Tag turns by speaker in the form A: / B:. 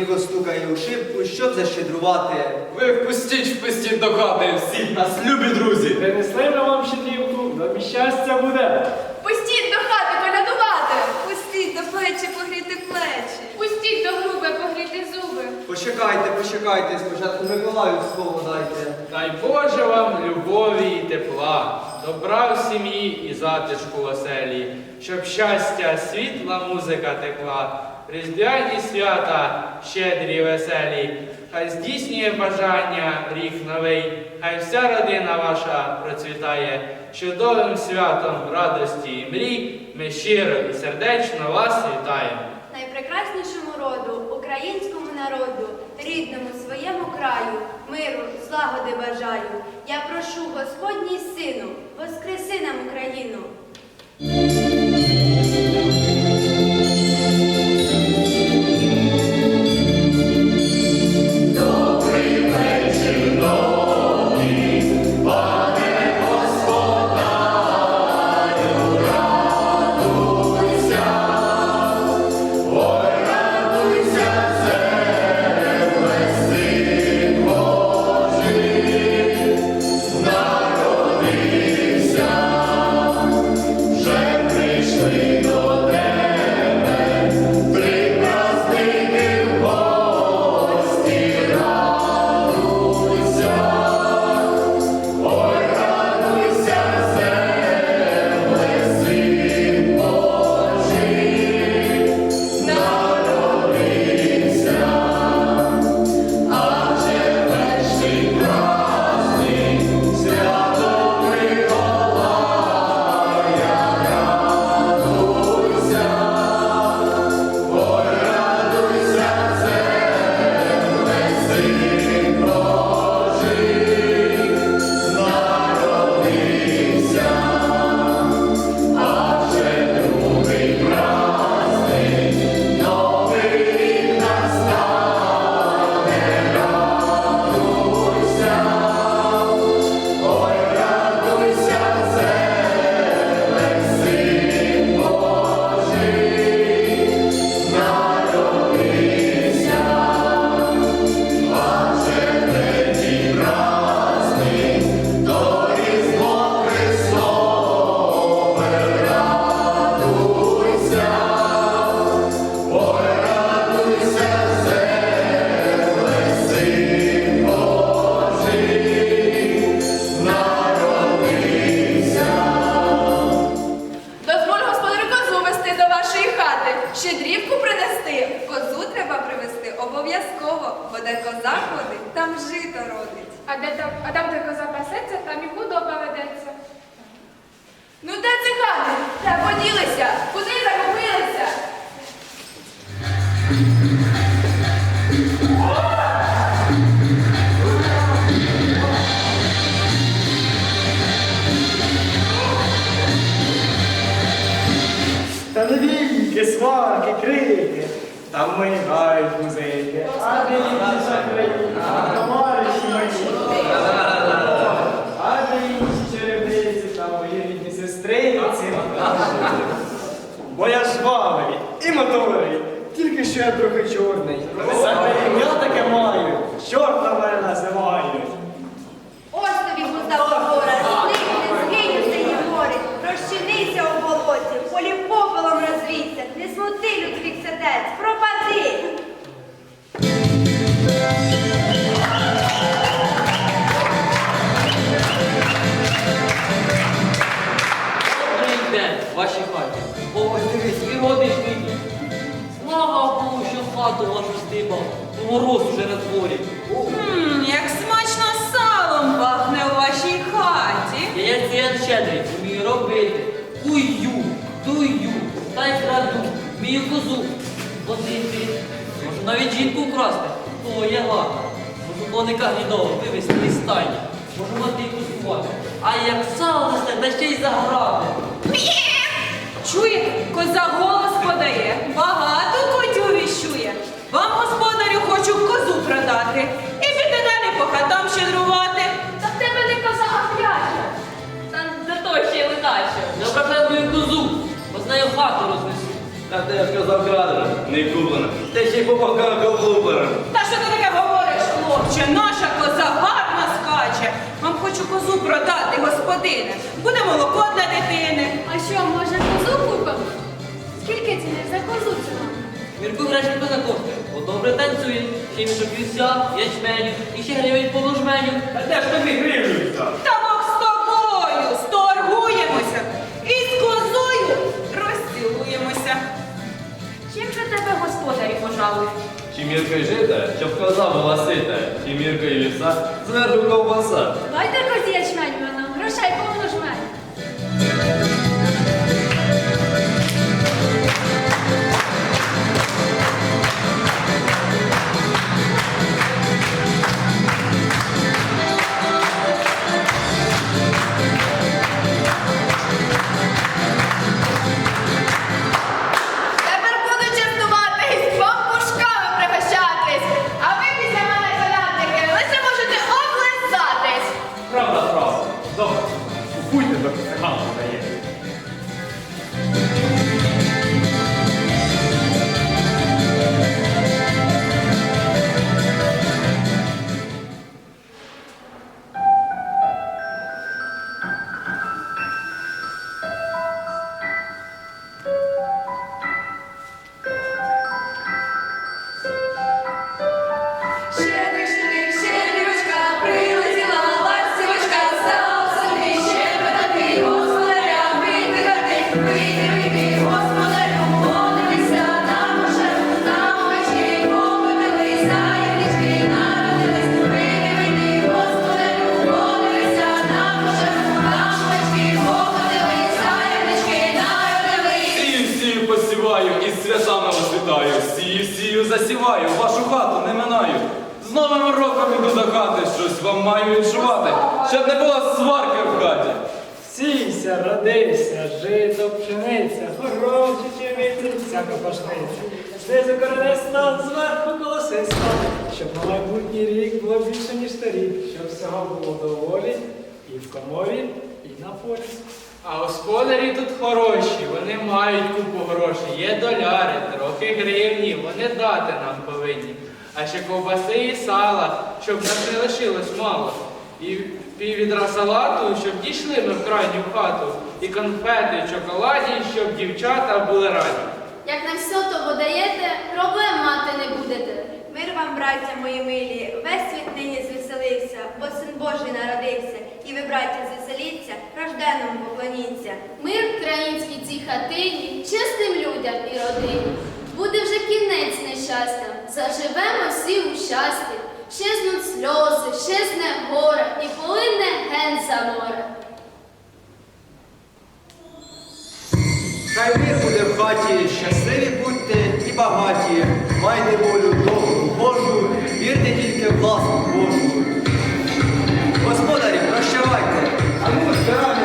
A: тихо стукає у шибку, щоб защедрувати.
B: Ви впустіть, впустіть до хати всіх нас, любі друзі.
C: Принесли ми вам щедрівку, нам і щастя буде.
D: Пустіть до хати колядувати.
E: Пустіть до плечі погріти плечі.
D: Пустіть до груби погріти зуби.
A: Почекайте, почекайте, спочатку Миколаю слово дайте.
C: Дай Боже вам любові і тепла, добра в сім'ї і затишку в оселі, щоб щастя, світла музика текла, різдвяні свята, щедрі веселі, хай здійснює бажання рік новий, хай вся родина ваша процвітає, чудовим святом радості і мрій, ми щиро і сердечно вас вітаємо.
E: Найпрекраснішому роду, українському народу, рідному своєму краю, миру, злагоди бажаю. Я прошу Господній сину, воскреси нам Україну.
D: Ну де цигани? Де поділися? Куди загубилися?
C: Та не війки, сварки, крики, там мигають музики. А дивіться, країна, товариші мої. Бо я жвавий і моторий, тільки що я трохи чорний.
F: Робити. Кую, дую, та й краду, вмію козу возити. Можу навіть жінку вкрасти. То є лата. Можу коника гнідого вивезти із стайні. Можу мотику зувати. А як сало несте, та ще й заграти.
G: Чуєте, коза голос подає, багато котю віщує. Вам, господарю, хочу козу продати
F: хату рознесу.
B: Та те, що завкрадена, не куплена. ще й попахав голубером.
G: Та що ти таке говориш, хлопче? Наша коза гарно скаче. Вам хочу козу продати, господине. Буде молоко для дитини.
D: А що, може, козу купимо? Скільки ціни за козу цього?
F: Мірку греченько не коштує, бо добре танцює. Ще й мішок вівся, ячменю, і ще гривень по ложменю.
B: А де ж тобі гривню
D: пожалують?
B: Чи міркою жита, щоб коза була сита, чи і ліса зверху ковбаса.
D: Дайте козі ячмень, мене, грошей повно жмень.
B: Сію, засіваю, вашу хату не минаю. З новим роком іду до хати, щось вам маю відчувати, щоб не було сварки в хаті.
H: Сійся, родися, жито, пшениця, хоробчі чевиці, всяка пашниця. Знизу коренеста, зверху колосиста, щоб на майбутній рік було більше, ніж торік, щоб всього було доволі і в коморі, і на полі.
C: А господарі тут хороші, вони мають купу грошей. Є доляри, трохи гривні, вони дати нам повинні. А ще ковбаси і сала, щоб нас не лишилось мало. І пів відра салату, щоб дійшли ми в крайню хату. І конфети, і чоколаді, щоб дівчата були раді.
E: Як на все то подаєте, проблем мати не будете. Мир вам, браття мої милі, весь світ нині звеселився, бо син Божий народився, ви, браття, звеселіться, рожденному поклоніться.
I: Мир країнській цій хатині, чесним людям і родині. Буде вже кінець нещастям, заживемо всі у щасті. Щезнуть сльози, щезне горе і полине ген за море.
A: Хай мир буде в хаті, щасливі будьте і багаті. Майте волю Yeah.